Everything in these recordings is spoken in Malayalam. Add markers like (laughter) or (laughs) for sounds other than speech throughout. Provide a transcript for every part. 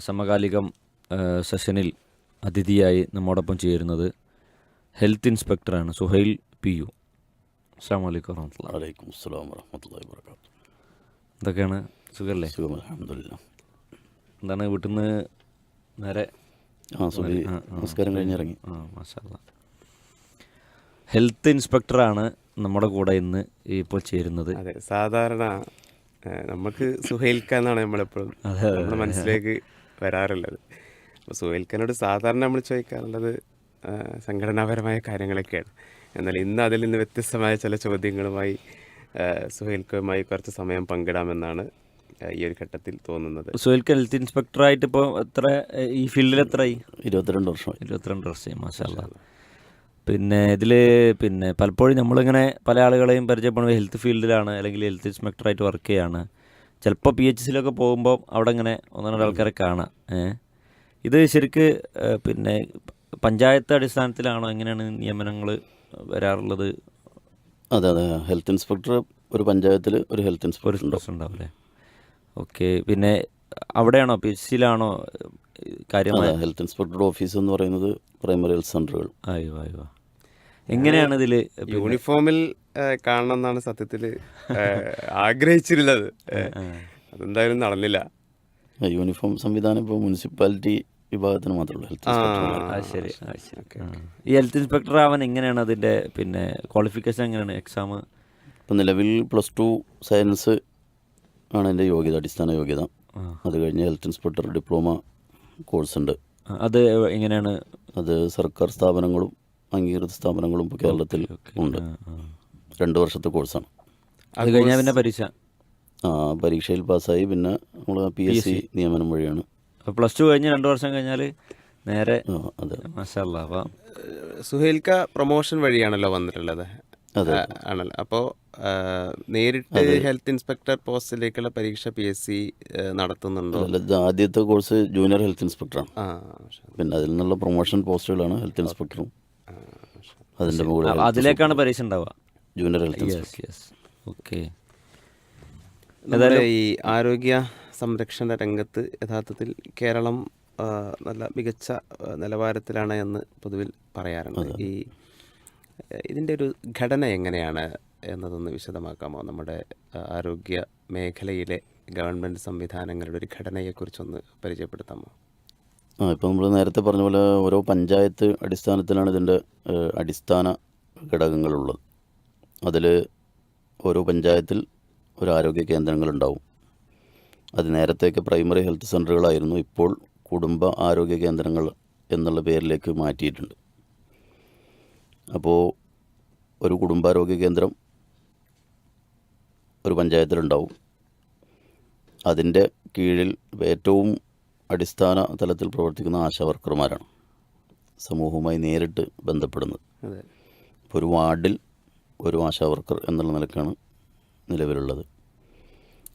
സമകാലികം സെഷനിൽ അതിഥിയായി നമ്മോടൊപ്പം ചേരുന്നത് ഹെൽത്ത് ഇൻസ്പെക്ടറാണ് സുഹൈൽ പി യു. അസ്സാം വലൈക്കും വറഹമത്തുള്ള വലൈക്കും അസ്സലാം വറഹമത്തല്ലാഹി വബറകാതുഹു എന്തൊക്കെയാണ്? സുഖല്ലേ? സുഖം അൽഹംദുലില്ലാ എന്താണ് വീട്ടിൽ നിന്ന് നേരെ? ആ ആ. നമസ്കാരം കഴിഞ്ഞിറങ്ങി. ആ മാഷാല്ല ഹെൽത്ത് ഇൻസ്പെക്ടറാണ് നമ്മുടെ കൂടെ ഇന്ന് ഇപ്പോൾ ചേരുന്നത്. അതെ സാധാരണ നമുക്ക് സുഹൈൽക്ക എന്നാണ് നമ്മളെപ്പോഴും നമ്മുടെ മനസ്സിലേക്ക് വരാറുള്ളത്. അപ്പോൾ സുഹൈൽക്കനോട് സാധാരണ നമ്മൾ ചോദിക്കാറുള്ളത് സംഘടനാപരമായ കാര്യങ്ങളൊക്കെയാണ്. എന്നാൽ ഇന്ന് അതിൽ നിന്ന് വ്യത്യസ്തമായ ചില ചോദ്യങ്ങളുമായി ഏഹ്, സുഹൈൽക്കയുമായി കുറച്ച് സമയം പങ്കിടാമെന്നാണ് ഈ ഒരു ഘട്ടത്തിൽ തോന്നുന്നത്. സുഹൈൽക്ക് ഹെൽത്ത് ഇൻസ്പെക്ടറായിട്ട് ഇപ്പോൾ എത്ര ഈ ഫീൽഡിൽ എത്രയായി? ഇരുപത്തിരണ്ട് വർഷം ഇരുപത്തിരണ്ട് വർഷമായി മാഷാല്ല പിന്നെ ഇതിൽ പിന്നെ പലപ്പോഴും നമ്മളിങ്ങനെ പല ആളുകളെയും പരിചയപ്പെടുന്നത് ഹെൽത്ത് ഫീൽഡിലാണ് അല്ലെങ്കിൽ ഹെൽത്ത് ഇൻസ്പെക്ടറായിട്ട് വർക്ക് ചെയ്യാണ്. ചിലപ്പോൾ പി എച്ച് സിയിലൊക്കെ പോകുമ്പോൾ അവിടെ ഇങ്ങനെ ഒന്ന് രണ്ട് ആൾക്കാരെ കാണാം. ഏ? ഇത് ശരിക്ക് പിന്നെ പഞ്ചായത്ത് അടിസ്ഥാനത്തിലാണോ എങ്ങനെയാണ് നിയമനങ്ങൾ വരാറുള്ളത്? അതെ അതെ. ഹെൽത്ത് ഇൻസ്പെക്ടർ ഒരു പഞ്ചായത്തിൽ ഒരു ഹെൽത്ത് ഇൻസ്പെക്ടർ ഉണ്ടാവും. അല്ലേ ഓക്കെ. പിന്നെ അവിടെയാണോ പി എച്ച് സിയിലാണോ കാര്യമായ ഹെൽത്ത് ഇൻസ്പെക്ടറുടെ ഓഫീസ് എന്ന് പറയുന്നത് പ്രൈമറി ഹെൽത്ത് സെന്ററുകൾ അയ്യോ അയ്യോ എങ്ങനെയാണ് ഇതിൽ യൂണിഫോമിൽ കാണണം എന്നാണ് സത്യത്തിൽ ആഗ്രഹിച്ചിരുന്നത് അതെന്തായാലും നടന്നില്ല. യൂണിഫോം സംവിധാനം ഇപ്പോൾ മുനിസിപ്പാലിറ്റി വിഭാഗത്തിന് മാത്രമേ ഉള്ളൂ. ശരി ആ ശരി. ആ. ഈ ഹെൽത്ത് ഇൻസ്പെക്ടർ ആവാൻ എങ്ങനെയാണ് അതിന്റെ പിന്നെ ക്വാളിഫിക്കേഷൻ എങ്ങനെയാണ്? എക്സാം ഇപ്പം നിലവിൽ പ്ലസ് ടു സയൻസ് ആണ് എന്റെ യോഗ്യത അടിസ്ഥാന യോഗ്യത. അത് കഴിഞ്ഞ് ഹെൽത്ത് ഇൻസ്പെക്ടർ ഡിപ്ലോമ കോഴ്സ് ഉണ്ട്. അത് എങ്ങനെയാണ്? അത് സർക്കാർ സ്ഥാപനങ്ങളും അംഗീകൃത സ്ഥാപനങ്ങളും ഇപ്പോൾ കേരളത്തിൽ ഉണ്ട്. രണ്ട് വർഷത്തെ കോഴ്സാണ്. അത് കഴിഞ്ഞാൽ പിന്നെ പരീക്ഷ? ആ പരീക്ഷയിൽ പാസ്സായി പിന്നെ നമ്മൾ പി എസ് സി നിയമനം വഴിയാണ്. പ്ലസ് ടു കഴിഞ്ഞ് രണ്ട് വർഷം കഴിഞ്ഞാൽ നേരെ സുഹേൽക്ക അതെ. സുഹൈൽക്ക പ്രൊമോഷൻ വഴിയാണല്ലോ വന്നിട്ടുള്ളത്. ആണല്ലോ. അപ്പോൾ നേരിട്ട് ഹെൽത്ത് ഇൻസ്പെക്ടർ പോസ്റ്റിലേക്കുള്ള പരീക്ഷ പി എസ് സി നടത്തുന്നുണ്ടോ? അല്ല ആദ്യത്തെ കോഴ്സ് ജൂനിയർ ഹെൽത്ത് ഇൻസ്പെക്ടറാണ്. പിന്നെ അതിൽ നിന്നുള്ള പ്രൊമോഷൻ പോസ്റ്റുകളാണ് ഹെൽത്ത് ഇൻസ്പെക്ടറും. അതിന്റെ മുകളിൽ അതിലേക്കാണ് പരീക്ഷ ഉണ്ടാവുക? ജൂനിയർ ഹെൽത്ത് ഓക്കെ ഈ ആരോഗ്യ സംരക്ഷണ രംഗത്ത് യഥാർത്ഥത്തിൽ കേരളം നല്ല മികച്ച നിലവാരത്തിലാണ് എന്ന് പൊതുവിൽ പറയാറുണ്ട്. ഈ ഇതിന്റെ ഒരു ഘടന എങ്ങനെയാണ് എന്നതൊന്ന് വിശദമാക്കാമോ? നമ്മുടെ ആരോഗ്യ മേഖലയിലെ ഗവൺമെന്റ് സംവിധാനങ്ങളുടെ ഒരു ഘടനയെക്കുറിച്ചൊന്ന് പരിചയപ്പെടുത്താമോ? ആ ഇപ്പോൾ നമ്മൾ നേരത്തെ പറഞ്ഞ പോലെ ഓരോ പഞ്ചായത്ത് അടിസ്ഥാനത്തിലാണ് ഇതിന്റെ അടിസ്ഥാന ഘടകങ്ങളുള്ളത്. അതിൽ ഓരോ പഞ്ചായത്തിൽ ഒരു ആരോഗ്യ കേന്ദ്രങ്ങളുണ്ടാവും. അത് നേരത്തേക്ക് പ്രൈമറി ഹെൽത്ത് സെന്ററുകളായിരുന്നു ഇപ്പോൾ കുടുംബ ആരോഗ്യ കേന്ദ്രങ്ങൾ എന്നുള്ള പേരിലേക്ക് മാറ്റിയിട്ടുണ്ട്. അപ്പോൾ ഒരു കുടുംബാരോഗ്യ കേന്ദ്രം ഒരു പഞ്ചായത്തിലുണ്ടാവും. അതിന്റെ കീഴിൽ ഏറ്റവും അടിസ്ഥാന തലത്തിൽ പ്രവർത്തിക്കുന്ന ആശാ വർക്കർമാരാണ് സമൂഹവുമായി നേരിട്ട് ബന്ധപ്പെടുന്നത്. ഇപ്പോൾ ഒരു വാർഡിൽ ഒരു ആശാ വർക്കർ എന്നുള്ള നിലക്കാണ് നിലവിലുള്ളത്.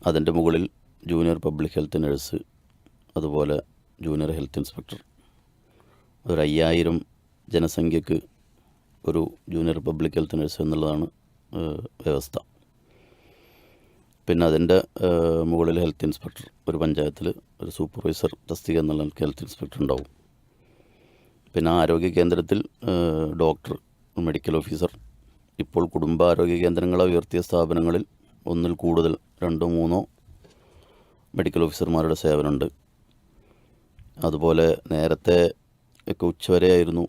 അതിന്റെ മുകളിൽ ജൂനിയർ പബ്ലിക് ഹെൽത്ത് നഴ്സ് അതുപോലെ ജൂനിയർ ഹെൽത്ത് ഇൻസ്പെക്ടർ. ഒരു അയ്യായിരം ജനസംഖ്യക്ക് ഒരു ജൂനിയർ പബ്ലിക് ഹെൽത്ത് നഴ്സ് എന്നുള്ളതാണ് വ്യവസ്ഥ. പിന്നെ അതിന്റെ മുകളിൽ ഹെൽത്ത് ഇൻസ്പെക്ടർ ഒരു പഞ്ചായത്തിൽ ഒരു സൂപ്പർവൈസർ തസ്തിക എന്നുള്ള ഹെൽത്ത് ഇൻസ്പെക്ടർ ഉണ്ടാവും. പിന്നെ ആരോഗ്യ കേന്ദ്രത്തിൽ ഡോക്ടർ മെഡിക്കൽ ഓഫീസർ. ഇപ്പോൾ കുടുംബാരോഗ്യ കേന്ദ്രങ്ങളെ ഉയർത്തിയ സ്ഥാപനങ്ങളിൽ ഒന്നിൽ കൂടുതൽ രണ്ടോ മൂന്നോ മെഡിക്കൽ ഓഫീസർമാരുടെ സേവനമുണ്ട്. അതുപോലെ നേരത്തെ ഒക്കെ ഉച്ചവരെയായിരുന്നു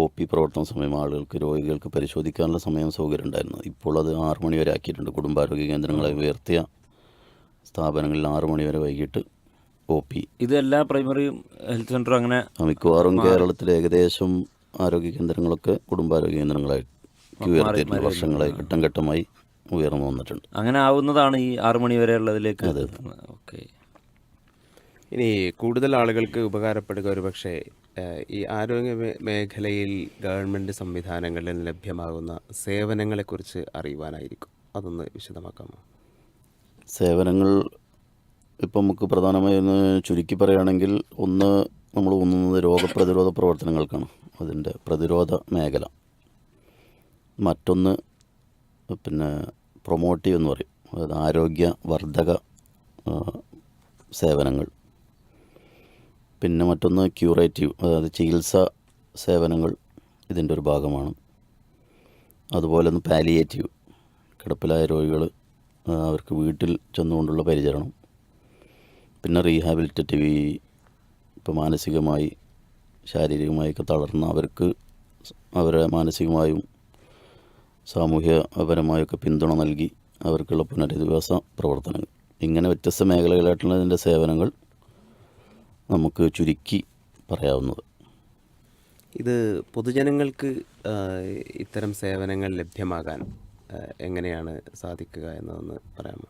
ഒ പി പ്രവർത്തന സമയം ആളുകൾക്ക് രോഗികൾക്ക് പരിശോധിക്കാനുള്ള സമയം സൗകര്യം ഉണ്ടായിരുന്നു ഇപ്പോൾ അത് ആറ് മണി വരെ ആക്കിയിട്ടുണ്ട്. കുടുംബാരോഗ്യ കേന്ദ്രങ്ങളെ ഉയർത്തിയ സ്ഥാപനങ്ങളിൽ ആറ് മണി വരെ വൈകിട്ട് ഒ പി ഇത് എല്ലാ പ്രൈമറി ഹെൽത്ത് സെന്റർ അങ്ങനെ മിക്കവാറും കേരളത്തിലെ ഏകദേശം ആരോഗ്യ കേന്ദ്രങ്ങളൊക്കെ കുടുംബാരോഗ്യ കേന്ദ്രങ്ങളായി ഉയർത്തിയിട്ടുണ്ട്. വർഷങ്ങളായി ഘട്ടം ഘട്ടമായി ഉയർന്നു വന്നിട്ടുണ്ട്. അങ്ങനെ ആവുന്നതാണ് ഈ ആറു മണി വരെ ഉള്ളതിലേക്ക്. ഓക്കെ. ഇനി കൂടുതൽ ആളുകൾക്ക് ഉപകാരപ്പെടുക ഒരു പക്ഷേ ഈ ആരോഗ്യ മേഖലയിൽ ഗവൺമെന്റ് സംവിധാനങ്ങളിൽ ലഭ്യമാകുന്ന സേവനങ്ങളെക്കുറിച്ച് അറിയുവാനായിരിക്കും. അതൊന്ന് വിശദമാക്കാമോ? സേവനങ്ങൾ ഇപ്പം നമുക്ക് പ്രധാനമായും ചുരുക്കി പറയുകയാണെങ്കിൽ ഒന്ന് നമ്മൾ ഒന്നുന്നത് രോഗപ്രതിരോധ പ്രവർത്തനങ്ങൾക്കാണ്. അതിന്റെ പ്രതിരോധ മേഖല. മറ്റൊന്ന് പിന്നെ പ്രൊമോട്ടീവ് എന്ന് പറയും. അതായത് ആരോഗ്യവർദ്ധക സേവനങ്ങൾ. പിന്നെ മറ്റൊന്ന് ക്യൂറേറ്റീവ് അതായത് ചികിത്സാ സേവനങ്ങൾ ഇതിന്റെ ഒരു ഭാഗമാണ്. അതുപോലെ ഒന്ന് പാലിയേറ്റീവ് കിടപ്പിലായ രോഗികൾ അവർക്ക് വീട്ടിൽ ചെന്നുകൊണ്ടുള്ള പരിചരണം. പിന്നെ റീഹാബിലിറ്റേറ്റീവ് ഇപ്പോൾ മാനസികമായി ശാരീരികമായൊക്കെ തളർന്ന അവർക്ക് അവരെ മാനസികമായും സാമൂഹ്യപരമായൊക്കെ പിന്തുണ നൽകി അവർക്കുള്ള പുനരധിവാസ പ്രവർത്തനങ്ങൾ. ഇങ്ങനെ വ്യത്യസ്ത മേഖലകളായിട്ടുള്ള ഇതിന്റെ സേവനങ്ങൾ നമുക്ക് ചുരുക്കി പറയാവുന്നത്. ഇത് പൊതുജനങ്ങൾക്ക് ഇത്തരം സേവനങ്ങൾ ലഭ്യമാകാൻ എങ്ങനെയാണ് സാധിക്കുക എന്നതൊന്ന് പറയാമോ?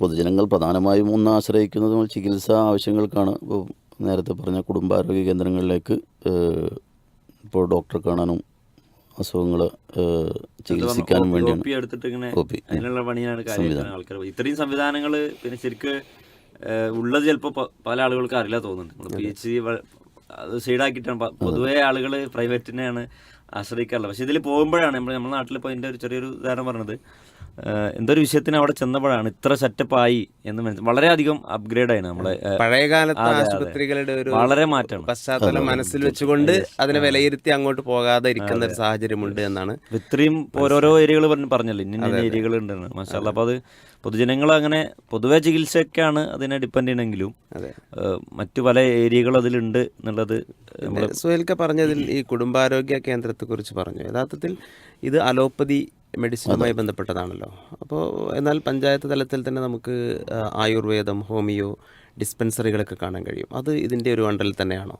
പൊതുജനങ്ങൾ പ്രധാനമായും ഒന്ന് ആശ്രയിക്കുന്നത് ചികിത്സാ ആവശ്യങ്ങൾക്കാണ്. ഇപ്പോൾ നേരത്തെ പറഞ്ഞ കുടുംബാരോഗ്യ കേന്ദ്രങ്ങളിലേക്ക് ഇപ്പോൾ ഡോക്ടറെ കാണാനും അസുഖങ്ങൾ ചികിത്സിക്കാനും വേണ്ടിയാണ്. ഇത്രയും സംവിധാനങ്ങൾ പിന്നെ ശരിക്ക് ഉള്ളത് ചിലപ്പോൾ പല ആളുകൾക്ക് അറിയില്ല തോന്നുന്നുണ്ട്. പി എച്ച് ഡി അത് സൈഡാക്കിയിട്ടാണ്. പൊതുവേ ആളുകൾ പ്രൈവറ്റിനെയാണ് ആശ്രയിക്കാറുള്ളത്. പക്ഷെ ഇതിൽ പോകുമ്പോഴാണ് നമ്മൾ നമ്മുടെ നാട്ടിൽ ഇപ്പോൾ എന്റെ ഒരു ചെറിയൊരു ഉദാഹരണം പറഞ്ഞത്. ഏഹ്, എന്തോ ഒരു വിഷയത്തിന് അവിടെ ചെന്നപ്പോഴാണ് ഇത്ര സെറ്റപ്പ് ആയി എന്ന് മനസ്സിലായി വളരെയധികം അപ്ഗ്രേഡ് ആയി നമ്മളെ പഴയ കാലത്തെ. ആശുപത്രികളുടെ ഒരു വളരെ മാറ്റം പശ്ചാത്തലം മനസ്സിൽ വെച്ചുകൊണ്ട് അതിനെ വിലയിരുത്തി അങ്ങോട്ട് പോകാതെ ഇരിക്കുന്ന ഒരു സാഹചര്യമുണ്ട് എന്നാണ് ഇത്രയും ഓരോരോ ഏരിയകൾ പറഞ്ഞു പറഞ്ഞല്ലോ. ഇന്ന ഇന്ന ഏരിയകൾ ഉണ്ടെന്ന്. മാഷാല്ല. അപ്പോൾ അത് പൊതുജനങ്ങൾ അങ്ങനെ പൊതുവെ ചികിത്സയൊക്കെയാണ് അതിനെ ഡിപ്പെൻഡ് ചെയ്യണമെങ്കിലും അതെ. മറ്റു പല ഏരിയകൾ അതിലുണ്ട് എന്നുള്ളത് സുഹേൽക്ക പറഞ്ഞതിൽ ഈ കുടുംബാരോഗ്യ കേന്ദ്രത്തെ കുറിച്ച് പറഞ്ഞു. യഥാർത്ഥത്തിൽ ഇത് അലോപ്പതി മെഡിസിനുമായി ബന്ധപ്പെട്ടതാണല്ലോ. അപ്പോൾ എന്നാൽ പഞ്ചായത്ത് തലത്തിൽ തന്നെ നമുക്ക് ആയുർവേദം ഹോമിയോ ഡിസ്പെൻസറികളൊക്കെ കാണാൻ കഴിയും. അത് ഇതിന്റെ ഒരു അണ്ടൽ തന്നെയാണോ?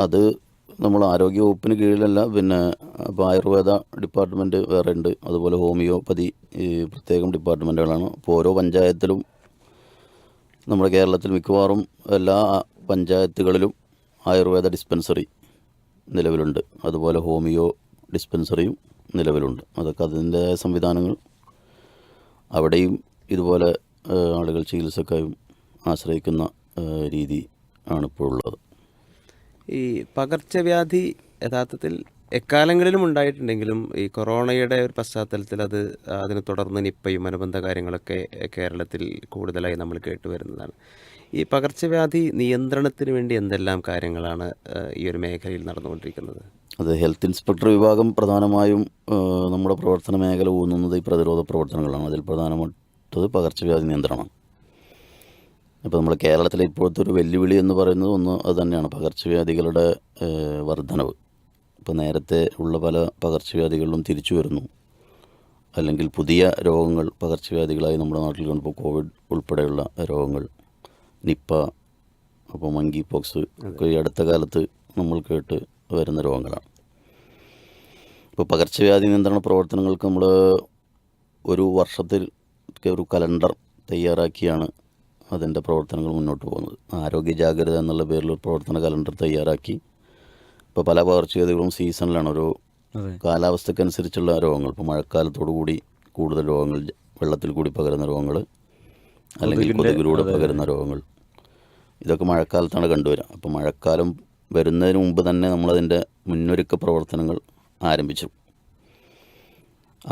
അത് നമ്മൾ ആരോഗ്യ വകുപ്പിന് കീഴിലല്ല പിന്നെ ഇപ്പോൾ ആയുർവേദ ഡിപ്പാർട്ട്മെന്റ് വേറെ ഉണ്ട്. അതുപോലെ ഹോമിയോപ്പതി പ്രത്യേകം ഡിപ്പാർട്ട്മെന്റുകളാണ് അപ്പോൾ ഓരോ പഞ്ചായത്തിലും നമ്മുടെ കേരളത്തിൽ മിക്കവാറും എല്ലാ പഞ്ചായത്തുകളിലും ആയുർവേദ ഡിസ്പെൻസറി നിലവിലുണ്ട്. അതുപോലെ ഹോമിയോ ഡിസ്പെൻസറിയും നിലവിലുണ്ട്. അതൊക്കെ അതിന്റെ സംവിധാനങ്ങൾ. അവിടെയും ഇതുപോലെ ആളുകൾ ചികിത്സക്കായും ആശ്രയിക്കുന്ന രീതി ആണ് ഇപ്പോൾ ഉള്ളത്. ഈ പകർച്ചവ്യാധി യഥാർത്ഥത്തിൽ എക്കാലങ്ങളിലും ഉണ്ടായിട്ടുണ്ടെങ്കിലും ഈ കൊറോണയുടെ ഒരു പശ്ചാത്തലത്തിൽ അത് അതിനെ തുടർന്ന് നിപ്പയും അനുബന്ധ കാര്യങ്ങളൊക്കെ കേരളത്തിൽ കൂടുതലായി നമ്മൾ കേട്ടുവരുന്നതാണ് ഈ പകർച്ചവ്യാധി നിയന്ത്രണത്തിന് വേണ്ടി എന്തെല്ലാം കാര്യങ്ങളാണ് ഈ ഒരു മേഖലയിൽ നടന്നുകൊണ്ടിരിക്കുന്നത്? അത് ഹെൽത്ത് ഇൻസ്പെക്ടർ വിഭാഗം പ്രധാനമായും നമ്മുടെ പ്രവർത്തന മേഖല ഊന്നുന്നത് ഈ പ്രതിരോധ പ്രവർത്തനങ്ങളാണ്. അതിൽ പ്രധാനപ്പെട്ടത് പകർച്ചവ്യാധി നിയന്ത്രണം. ഇപ്പോൾ നമ്മൾ കേരളത്തിലെ ഇപ്പോഴത്തെ ഒരു വെല്ലുവിളി എന്ന് പറയുന്നത് ഒന്ന് അത് തന്നെയാണ്. പകർച്ചവ്യാധികളുടെ വർധനവ്. ഇപ്പോൾ നേരത്തെ ഉള്ള പല പകർച്ചവ്യാധികളിലും തിരിച്ചു വരുന്നു. അല്ലെങ്കിൽ പുതിയ രോഗങ്ങൾ പകർച്ചവ്യാധികളായി നമ്മുടെ നാട്ടിൽ കണ്ടപ്പോൾ കോവിഡ് ഉൾപ്പെടെയുള്ള രോഗങ്ങൾ നിപ്പ അപ്പോൾ മങ്കി പോക്സ് ഒക്കെ ഈ അടുത്ത കാലത്ത് നമ്മൾ കേട്ട് വരുന്ന രോഗങ്ങളാണ്. ഇപ്പോൾ പകർച്ചവ്യാധി നിയന്ത്രണ പ്രവർത്തനങ്ങൾക്ക് നമ്മൾ ഒരു വർഷത്തിൽ ഒരു കലണ്ടർ തയ്യാറാക്കിയാണ് അതിന്റെ പ്രവർത്തനങ്ങൾ മുന്നോട്ട് പോകുന്നത്. ആരോഗ്യ ജാഗ്രത എന്നുള്ള പേരിൽ ഒരു പ്രവർത്തന കലണ്ടർ തയ്യാറാക്കി. ഇപ്പോൾ പല പകർച്ചവ്യാധികളും സീസണിലാണ്. ഒരു കാലാവസ്ഥക്കനുസരിച്ചുള്ള രോഗങ്ങൾ. ഇപ്പോൾ മഴക്കാലത്തോടു കൂടി കൂടുതൽ രോഗങ്ങൾ വെള്ളത്തിൽ കൂടി പകരുന്ന രോഗങ്ങൾ അല്ലെങ്കിൽ കൊതുകിലൂടെ പകരുന്ന രോഗങ്ങൾ. ഇതൊക്കെ മഴക്കാലത്താണ് കണ്ടുവരിക അപ്പോൾ മഴക്കാലം വരുന്നതിന് മുമ്പ് തന്നെ നമ്മളതിന്റെ മുന്നൊരുക്ക പ്രവർത്തനങ്ങൾ ആരംഭിച്ചു.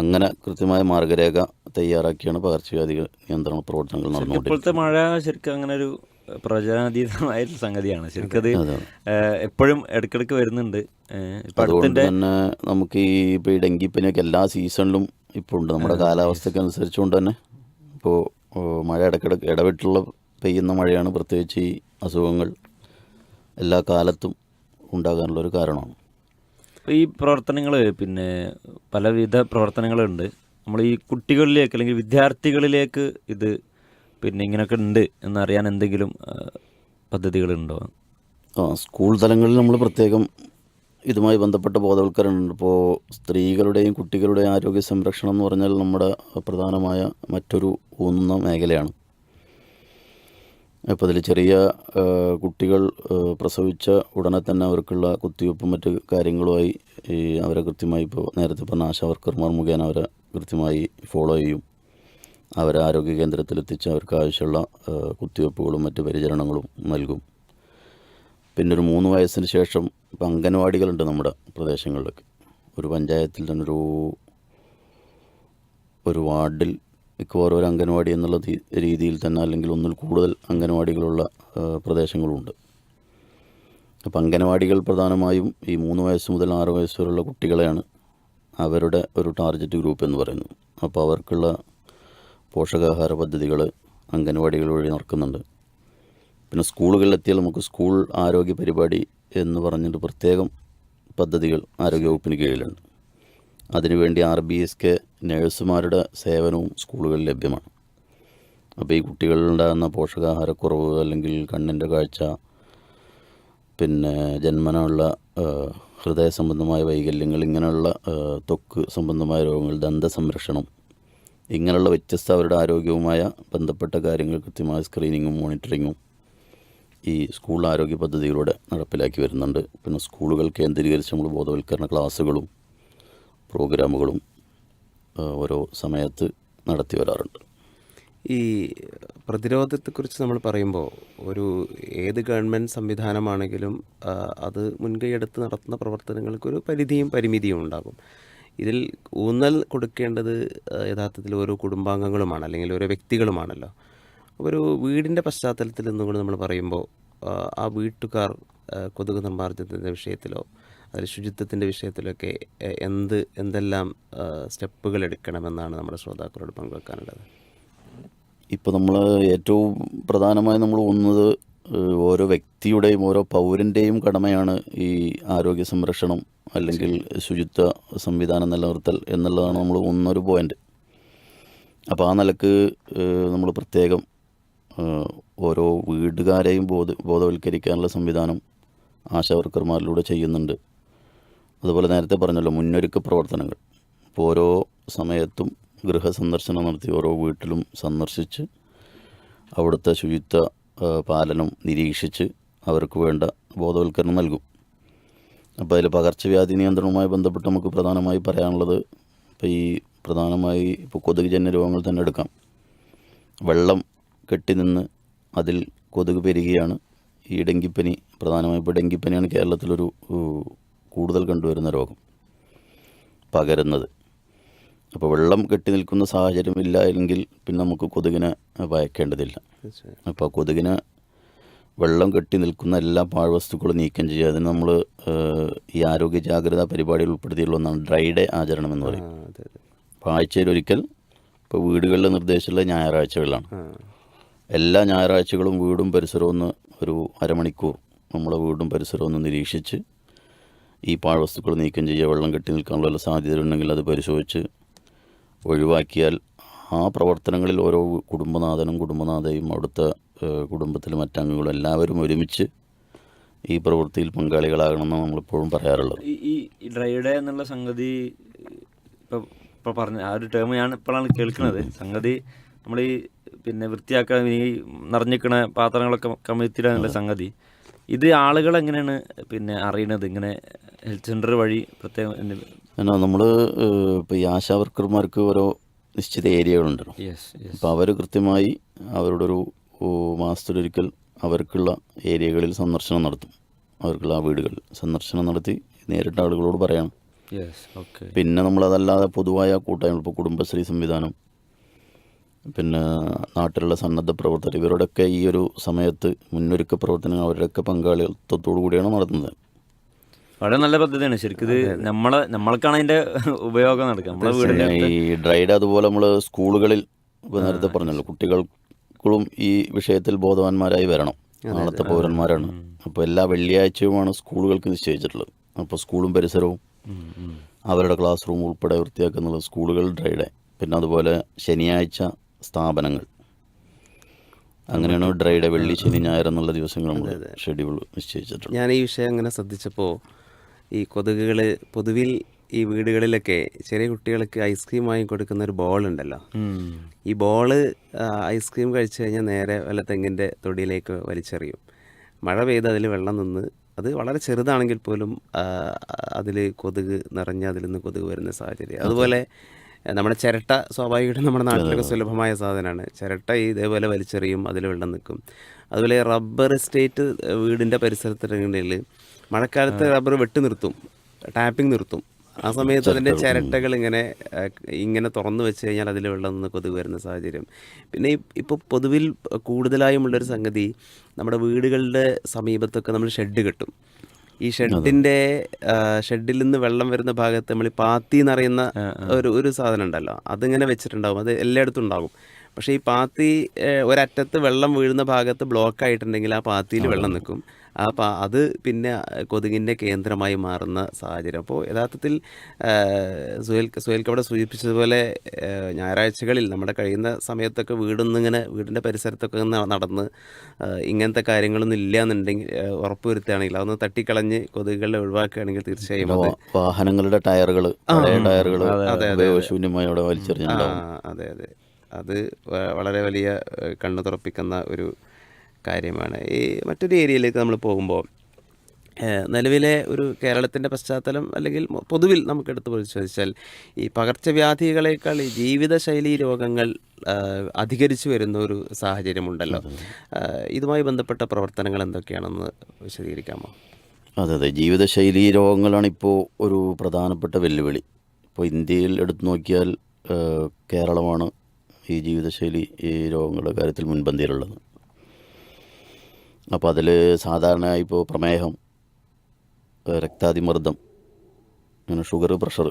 അങ്ങനെ കൃത്യമായ മാർഗരേഖ തയ്യാറാക്കിയാണ് പകർച്ചവ്യാധി നിയന്ത്രണ പ്രവർത്തനങ്ങൾ നടന്നുകൊണ്ടിരിക്കുന്നത്. ഇപ്പോഴത്തെ മഴ ശരിക്കും അങ്ങനെ ഒരു പ്രചരണാതീതമായിട്ടുള്ള സംഗതിയാണ്. ശരിക്കും അത് എപ്പോഴും ഇടയ്ക്കിടയ്ക്ക് വരുന്നുണ്ട്. അതുകൊണ്ട് തന്നെ നമുക്ക് ഈ ഇപ്പോൾ ഈ ഡെങ്കിപ്പനിയൊക്കെ എല്ലാ സീസണിലും ഇപ്പോൾ ഉണ്ട്. നമ്മുടെ കാലാവസ്ഥയ്ക്ക് അനുസരിച്ചുകൊണ്ട് തന്നെ ഇപ്പോൾ മഴ ഇടയ്ക്കിടയ്ക്ക് ഇടവിട്ടുള്ള പെയ്യുന്ന മഴയാണ് പ്രത്യേകിച്ച് ഈ അസുഖങ്ങൾ. എല്ലാ കാലത്തും ഉണ്ടാകാനുള്ള ഒരു കാരണമാണ്. ഈ പ്രവർത്തനങ്ങൾ പിന്നെ പലവിധ പ്രവർത്തനങ്ങളുണ്ട്. നമ്മൾ ഈ കുട്ടികളിലേക്ക് അല്ലെങ്കിൽ വിദ്യാർത്ഥികളിലേക്ക് ഇത് പിന്നെ ഇങ്ങനെയൊക്കെ ഉണ്ട് എന്നറിയാൻ എന്തെങ്കിലും പദ്ധതികളുണ്ടോ? ആ സ്കൂൾ തലങ്ങളിൽ നമ്മൾ പ്രത്യേകം ഇതുമായി ബന്ധപ്പെട്ട ബോധവൽക്കരണമുണ്ട്. ഇപ്പോൾ സ്ത്രീകളുടെയും കുട്ടികളുടെയും ആരോഗ്യ സംരക്ഷണം എന്ന് പറഞ്ഞാൽ നമ്മുടെ പ്രധാനമായ മറ്റൊരു ഊന്നുന്ന മേഖലയാണ്. അപ്പോൾ അതിൽ ചെറിയ കുട്ടികൾ പ്രസവിച്ച ഉടനെ തന്നെ അവർക്കുള്ള കുത്തിവയ്പ്പും മറ്റ് കാര്യങ്ങളുമായി ഈ അവരെ കൃത്യമായി ഇപ്പോൾ നേരത്തെ പറഞ്ഞ ആശാ വർക്കർമാർ മുഖേന അവരെ കൃത്യമായി ഫോളോ ചെയ്യും. അവരെ ആരോഗ്യ കേന്ദ്രത്തിലെത്തിച്ച് അവർക്ക് ആവശ്യമുള്ള കുത്തിവെപ്പുകളും മറ്റ് പരിചരണങ്ങളും നൽകും. പിന്നെ ഒരു മൂന്ന് വയസ്സിന് ശേഷം ഇപ്പം അംഗനവാടികളുണ്ട് നമ്മുടെ പ്രദേശങ്ങളിലൊക്കെ. ഒരു പഞ്ചായത്തിൽ തന്നെ ഒരു ഒരു വാർഡിൽ മിക്കവാറും ഒരു അംഗനവാടി എന്നുള്ള രീതിയിൽ തന്നെ അല്ലെങ്കിൽ ഒന്നിൽ കൂടുതൽ അംഗനവാടികളുള്ള പ്രദേശങ്ങളുണ്ട്. അപ്പം അംഗനവാടികൾ പ്രധാനമായും ഈ മൂന്ന് വയസ്സ് മുതൽ ആറ് വയസ്സ് വരെയുള്ള കുട്ടികളെയാണ് അവരുടെ ഒരു ടാർഗറ്റ് ഗ്രൂപ്പ് എന്ന് പറയുന്നത്. അപ്പോൾ അവർക്കുള്ള പോഷകാഹാര പദ്ധതികൾ അംഗനവാടികൾ വഴി നടക്കുന്നുണ്ട്. പിന്നെ സ്കൂളുകളിലെത്തിയാൽ നമുക്ക് സ്കൂൾ ആരോഗ്യ പരിപാടി എന്ന് പറഞ്ഞിട്ട് പ്രത്യേകം പദ്ധതികൾ ആരോഗ്യവകുപ്പിന് കീഴിലുണ്ട്. അതിനുവേണ്ടി ആർ ബി എസ് കെ നഴ്സുമാരുടെ സേവനവും സ്കൂളുകളിൽ ലഭ്യമാണ്. അപ്പോൾ ഈ കുട്ടികളിലുണ്ടാകുന്ന പോഷകാഹാരക്കുറവ് അല്ലെങ്കിൽ കണ്ണിന്റെ കാഴ്ച പിന്നെ ജന്മനമുള്ള ഹൃദയ സംബന്ധമായ വൈകല്യങ്ങൾ ഇങ്ങനെയുള്ള ത്വക്ക് സംബന്ധമായ രോഗങ്ങൾ ദന്ത സംരക്ഷണം ഇങ്ങനെയുള്ള വ്യത്യസ്ത അവരുടെ ആരോഗ്യവുമായ ബന്ധപ്പെട്ട കാര്യങ്ങൾ കൃത്യമായ സ്ക്രീനിങ്ങും മോണിറ്ററിങ്ങും ഈ സ്കൂൾ ആരോഗ്യ പദ്ധതിയിലൂടെ നടപ്പിലാക്കി വരുന്നുണ്ട്. പിന്നെ സ്കൂളുകൾ കേന്ദ്രീകരിച്ച് നമ്മൾ ബോധവൽക്കരണ ക്ലാസ്സുകളും പ്രോഗ്രാമുകളും ഓരോ സമയത്ത് നടത്തി വരാറുണ്ട്. ഈ പ്രതിരോധത്തെക്കുറിച്ച് നമ്മൾ പറയുമ്പോൾ ഒരു ഏത് ഗവൺമെന്റ് സംവിധാനമാണെങ്കിലും അത് മുൻകൈയെടുത്ത് നടത്തുന്ന പ്രവർത്തനങ്ങൾക്ക് ഒരു പരിധിയും പരിമിതിയും ഉണ്ടാകും. ഇതിൽ ഊന്നൽ കൊടുക്കേണ്ടത് യഥാർത്ഥത്തിൽ ഓരോ കുടുംബാംഗങ്ങളുമാണ് അല്ലെങ്കിൽ ഓരോ വ്യക്തികളുമാണല്ലോ. ഒരു വീടിന്റെ പശ്ചാത്തലത്തിൽ നിന്നുകൊണ്ട് നമ്മൾ പറയുമ്പോൾ ആ, വീട്ടുകാർ കൊതുക് നിർമ്മാർജനത്തിന്റെ വിഷയത്തിലോ അതിൽ ശുചിത്വത്തിന്റെ വിഷയത്തിലൊക്കെ എന്ത് എന്തെല്ലാം സ്റ്റെപ്പുകൾ എടുക്കണമെന്നാണ് നമ്മുടെ ശ്രോതാക്കളോട് പങ്കുവെക്കാനുള്ളത്. ഇപ്പോൾ നമ്മൾ ഏറ്റവും പ്രധാനമായി നമ്മൾ ഒന്നത് ഓരോ വ്യക്തിയുടെയും ഓരോ പൗരന്റെയും കടമയാണ് ഈ ആരോഗ്യ സംരക്ഷണം അല്ലെങ്കിൽ ശുചിത്വ സംവിധാനം നിലനിർത്തൽ എന്നുള്ളതാണ് നമ്മൾ ഒന്നൊരു പോയിന്റ് അപ്പോൾ ആ നിലയ്ക്ക് നമ്മൾ പ്രത്യേകം ഓരോ വീടുകാരെയും ബോധ ബോധവൽക്കരിക്കാനുള്ള സംവിധാനം ആശാവർക്കർമാരിലൂടെ ചെയ്യുന്നുണ്ട്. അതുപോലെ നേരത്തെ പറഞ്ഞല്ലോ മുന്നൊരുക്ക പ്രവർത്തനങ്ങൾ. ഇപ്പോൾ ഓരോ സമയത്തും ഗൃഹസന്ദർശനം നടത്തി ഓരോ വീട്ടിലും സന്ദർശിച്ച് അവിടുത്തെ ശുചിത്വ പാലനം നിരീക്ഷിച്ച് അവർക്ക് വേണ്ട ബോധവൽക്കരണം നൽകും. അപ്പോൾ അതിൽ പകർച്ചവ്യാധി നിയന്ത്രണവുമായി ബന്ധപ്പെട്ട് നമുക്ക് പ്രധാനമായി പറയാനുള്ളത് ഇപ്പോൾ ഈ പ്രധാനമായി ഇപ്പോൾ കൊതുകുജന്യ രോഗങ്ങൾ തന്നെ എടുക്കാം. വെള്ളം കെട്ടി നിന്ന് അതിൽ കൊതുക് പെരുകയാണ് ഈ ഡെങ്കിപ്പനി. പ്രധാനമായും ഇപ്പോൾ ഡെങ്കിപ്പനിയാണ് കേരളത്തിലൊരു കൂടുതൽ കണ്ടുവരുന്ന രോഗം. പകരുന്നത്. അപ്പോൾ വെള്ളം കെട്ടി നിൽക്കുന്ന സാഹചര്യം ഇല്ല എങ്കിൽ പിന്നെ നമുക്ക് കൊതുകിനെ ഭയക്കേണ്ടതില്ല. അപ്പോൾ കൊതുകിനെ വെള്ളം കെട്ടി നിൽക്കുന്ന എല്ലാ പാഴ്വസ്തുക്കളും നീക്കം ചെയ്യുക. അതിന് നമ്മൾ ഈ ആരോഗ്യ ജാഗ്രതാ പരിപാടിയിൽ ഉൾപ്പെടുത്തിയിട്ടുള്ള ഒന്നാണ് ഡ്രൈ ഡേ ആചരണം എന്ന് പറയും. അപ്പോൾ ആഴ്ചയിൽ ഒരിക്കൽ ഇപ്പോൾ വീടുകളിലെ നിർദ്ദേശമുള്ള ഞായറാഴ്ചകളിലാണ്. എല്ലാ ഞായറാഴ്ചകളും വീടും പരിസരവും ഒന്ന് ഒരു അരമണിക്കൂർ നമ്മളെ വീടും പരിസരവും ഒന്ന് നിരീക്ഷിച്ച് ഈ പാഴ്വസ്തുക്കൾ നീക്കം ചെയ്യുക വെള്ളം കെട്ടി നിൽക്കാനുള്ള വല്ല സാധ്യതയുണ്ടെങ്കിൽ അത് പരിശോധിച്ച് ഒഴിവാക്കിയാൽ ആ പ്രവർത്തനങ്ങളിൽ ഓരോ കുടുംബനാഥനും കുടുംബനാഥയും അവിടുത്തെ കുടുംബത്തിലെ മറ്റംഗങ്ങളും എല്ലാവരും ഒരുമിച്ച് ഈ പ്രവൃത്തിയിൽ പങ്കാളികളാകണമെന്നാണ് നമ്മളിപ്പോഴും പറയാറുള്ളത്. ഈ ഈ ഈ ഡ്രൈ ഡേ എന്നുള്ള സംഗതി ഇപ്പം ഇപ്പോൾ പറഞ്ഞ ആ ഒരു ടേം ഞാൻ ഇപ്പോഴാണ് കേൾക്കുന്നത്. സംഗതി നമ്മൾ ഈ പിന്നെ വൃത്തിയാക്കാൻ ഈ നിറഞ്ഞിക്കണ പാത്രങ്ങളൊക്കെ കമിഴ്ത്തിയിടുന്നുള്ള സംഗതി. ഇത് ആളുകൾ എങ്ങനെയാണ് പിന്നെ അറിയണത്? ഇങ്ങനെ ഹെൽത്ത് സെന്റർ വഴി പ്രത്യേകം എന്നാ നമ്മൾ ഇപ്പോൾ ഈ ആശാ വർക്കർമാർക്ക് ഓരോ നിശ്ചിത ഏരിയകളുണ്ടല്ലോ അപ്പോൾ അവർ കൃത്യമായി അവരുടെ ഒരു മാസത്തിലൊരിക്കൽ അവർക്കുള്ള ഏരിയകളിൽ സന്ദർശനം നടത്തും. അവർക്കുള്ള ആ വീടുകളിൽ സന്ദർശനം നടത്തി നേരിട്ട് ആളുകളോട് പറയണം. പിന്നെ നമ്മളതല്ലാതെ പൊതുവായ കൂട്ടായ്മ ഇപ്പോൾ കുടുംബശ്രീ സംവിധാനം പിന്നെ നാട്ടിലുള്ള സന്നദ്ധ പ്രവർത്തകർ ഇവരുടെയൊക്കെ ഈ ഒരു സമയത്ത് മുന്നൊരുക്ക പ്രവർത്തനങ്ങൾ അവരുടെയൊക്കെ പങ്കാളിത്തത്തോടു കൂടിയാണ് നടത്തുന്നത്. വളരെ നല്ല പദ്ധതിയാണ്. ശരിക്കും ഇത് നമ്മളെ നമ്മൾക്കാണ് അതിന്റെ ഉപയോഗം നടക്കുക. നമ്മളെ ഈ ഡ്രൈഡ് അതുപോലെ നമ്മൾ സ്കൂളുകളിൽ ഇപ്പോൾ നേരത്തെ പറഞ്ഞല്ലോ കുട്ടികൾക്കും ഈ വിഷയത്തിൽ ബോധവാന്മാരായി വരണം. നാളത്തെ പൗരന്മാരാണ്. അപ്പോൾ എല്ലാ വെള്ളിയാഴ്ചയുമാണ് സ്കൂളുകൾക്ക് നിശ്ചയിച്ചിട്ടുള്ളത്. അപ്പോൾ സ്കൂളും പരിസരവും. അവരുടെ ക്ലാസ് റൂം ഉൾപ്പെടെ വൃത്തിയാക്കുന്നുള്ള സ്കൂളുകൾ ഡ്രൈഡേ പിന്നെ അതുപോലെ ശനിയാഴ്ച സ്ഥാപനങ്ങൾ. അങ്ങനെയാണ് ഡ്രൈഡ വെള്ളി ശനി ഞായർ എന്നുള്ള ദിവസങ്ങൾ നമ്മൾ ഷെഡ്യൂൾ നിശ്ചയിച്ചിട്ടുണ്ട് ഞാൻ ഈ വിഷയം അങ്ങനെ ശ്രദ്ധിച്ചപ്പോൾ ഈ കൊതുകുകൾ പൊതുവിൽ ഈ വീടുകളിലൊക്കെ ചെറിയ കുട്ടികൾക്ക് ഐസ്ക്രീം വാങ്ങി കൊടുക്കുന്ന ഒരു ബോൾ ഉണ്ടല്ലോ. ഈ ബോൾ ഐസ്ക്രീം കഴിച്ചു കഴിഞ്ഞാൽ നേരെ വല്ല തെങ്ങിന്റെ തൊടിയിലേക്ക് വലിച്ചെറിയും. മഴ പെയ്ത് അതിൽ വെള്ളം നിന്ന് അത് വളരെ ചെറുതാണെങ്കിൽ പോലും അതിൽ കൊതുക് നിറഞ്ഞ് അതിൽ നിന്ന് കൊതുക് വരുന്ന സാഹചര്യം. അതുപോലെ നമ്മുടെ ചിരട്ട സ്വാഭാവികമായിട്ടും നമ്മുടെ നാട്ടിലൊക്കെ സുലഭമായ സാധനമാണ്. ചിരട്ട ഇതേപോലെ വലിച്ചെറിയും അതിൽ വെള്ളം നിൽക്കും. അതുപോലെ റബ്ബർ എസ്റ്റേറ്റ് വീടിന്റെ പരിസരത്തിടങ്ങളിൽ മഴക്കാലത്ത് റബ്ബർ വെട്ടി നിർത്തും ടാപ്പിംഗ് നിർത്തും. ആ സമയത്ത് അതിന്റെ ചിരട്ടകൾ ഇങ്ങനെ ഇങ്ങനെ തുറന്നു വെച്ച് കഴിഞ്ഞാൽ അതിൽ വെള്ളം നിന്ന് കൊതുക് വരുന്ന സാഹചര്യം. പിന്നെ ഇപ്പോൾ പൊതുവിൽ കൂടുതലായും ഉള്ളൊരു സംഗതി നമ്മുടെ വീടുകളുടെ സമീപത്തൊക്കെ നമ്മൾ ഷെഡ് കെട്ടും. ഈ ഷെഡിന്റെ ഷെഡിൽ നിന്ന് വെള്ളം വരുന്ന ഭാഗത്ത് നമ്മൾ ഈ പാത്തി എന്നറിയുന്ന ഒരു ഒരു സാധനം ഉണ്ടല്ലോ. അതിങ്ങനെ വെച്ചിട്ടുണ്ടാകും അത് എല്ലായിടത്തും ഉണ്ടാകും. പക്ഷേ ഈ പാത്തി ഒരറ്റത്ത് വെള്ളം വീഴുന്ന ഭാഗത്ത് ബ്ലോക്ക് ആയിട്ടുണ്ടെങ്കിൽ ആ പാത്തിയിൽ വെള്ളം നിൽക്കും. പാ അത് പിന്നെ കൊതുകിന്റെ കേന്ദ്രമായി മാറുന്ന സാഹചര്യം. അപ്പോൾ യഥാർത്ഥത്തിൽ സുഹേൽ സുഹേൽക്ക് അവിടെ സൂചിപ്പിച്ചതുപോലെ ഞായറാഴ്ചകളിൽ നമ്മുടെ കഴിയുന്ന സമയത്തൊക്കെ വീടൊന്നിങ്ങനെ വീടിന്റെ പരിസരത്തൊക്കെ നടന്ന് ഇങ്ങനത്തെ കാര്യങ്ങളൊന്നും ഇല്ല എന്നുണ്ടെങ്കിൽ ഉറപ്പുവരുത്തുകയാണെങ്കിൽ അതൊന്ന് തട്ടിക്കളഞ്ഞ് കൊതുകുകളെ ഒഴിവാക്കുകയാണെങ്കിൽ തീർച്ചയായും വാഹനങ്ങളുടെ ടയറുകൾ ടയറുകൾ ഉപയോഗശൂന്യമായി അവിടെ വലിച്ചെറിഞ്ഞിട്ടുണ്ടാവും അതെ അതെ. അത് വളരെ വലിയ കണ്ണു തുറപ്പിക്കുന്ന ഒരു കാര്യമാണ്. ഈ മറ്റൊരു ഏരിയയിലേക്ക് നമ്മൾ പോകുമ്പോൾ നിലവിലെ ഒരു കേരളത്തിന്റെ പശ്ചാത്തലം അല്ലെങ്കിൽ പൊതുവിൽ നമുക്ക് എടുത്ത് പരിശോധിച്ചാൽ ഈ പകർച്ചവ്യാധികളേക്കാൾ ഈ ജീവിതശൈലി രോഗങ്ങൾ അധികരിച്ചു വരുന്ന ഒരു സാഹചര്യമുണ്ടല്ലോ. ഇതുമായി ബന്ധപ്പെട്ട പ്രവർത്തനങ്ങൾ എന്തൊക്കെയാണെന്ന് വിശദീകരിക്കാമോ? അതെ അതെ. ജീവിതശൈലി രോഗങ്ങളാണ് ഇപ്പോൾ ഒരു പ്രധാനപ്പെട്ട വെല്ലുവിളി. ഇപ്പോൾ ഇന്ത്യയിൽ എടുത്തു നോക്കിയാൽ കേരളമാണ് ഈ ജീവിതശൈലി ഈ രോഗങ്ങളുടെ കാര്യത്തിൽ മുൻപന്തിയിലുള്ളത്. അപ്പോൾ അതിൽ സാധാരണ ഇപ്പോൾ പ്രമേഹം രക്താതിമർദ്ദം അങ്ങനെ ഷുഗർ പ്രഷർ